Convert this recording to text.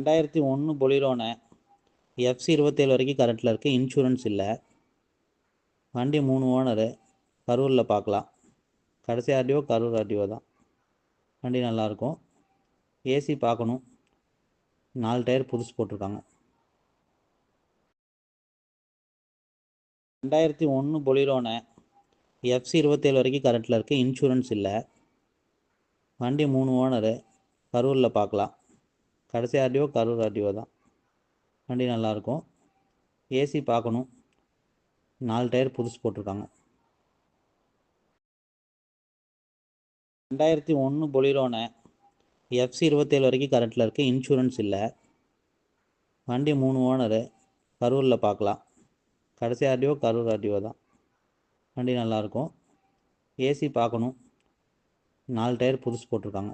ரெண்டாயிரத்தி ஒன்று பொலிரோனே எஃப்சி இருபத்தேழு வரைக்கும் கரண்ட்டில் இருக்குது இன்சூரன்ஸ் இல்லை. வண்டி மூணு ஓனரு கரூரில் பார்க்கலாம் கடைசி ஆர்டிஓ கரூர் ஆர்டிஓ தான். வண்டி நல்லாயிருக்கும் ஏசி பார்க்கணும் நாலு டயர் புதுசு போட்டிருக்காங்க. ரெண்டாயிரத்தி ஒன்று பொலிரோனே எஃப்சி இருபத்தேழு வரைக்கும் கரண்ட்டில் இருக்குது இன்சூரன்ஸ் இல்லை. வண்டி மூணு ஓனரு கரூரில் பார்க்கலாம் கடைசி ஆர்டிஓ கரூர் ஆர்டிஓ தான். வண்டி நல்லாயிருக்கும் ஏசி பார்க்கணும் நாலு டயர் புதுசு போட்டிருக்காங்க. ரெண்டாயிரத்தி ஒன்று பொலிரோனே எஃப்சி இருபத்தேழு வரைக்கும் கரண்ட்டில் இருக்குது இன்சூரன்ஸ் இல்லை. வண்டி மூணு ஓனரு. கரூரில் பார்க்கலாம் கடைசி ஆர்டிஓ கரூர் ஆர்டிஓ தான். வண்டி நல்லாயிருக்கும் ஏசி பார்க்கணும் நாலு டயர் புதுசு போட்டிருக்காங்க.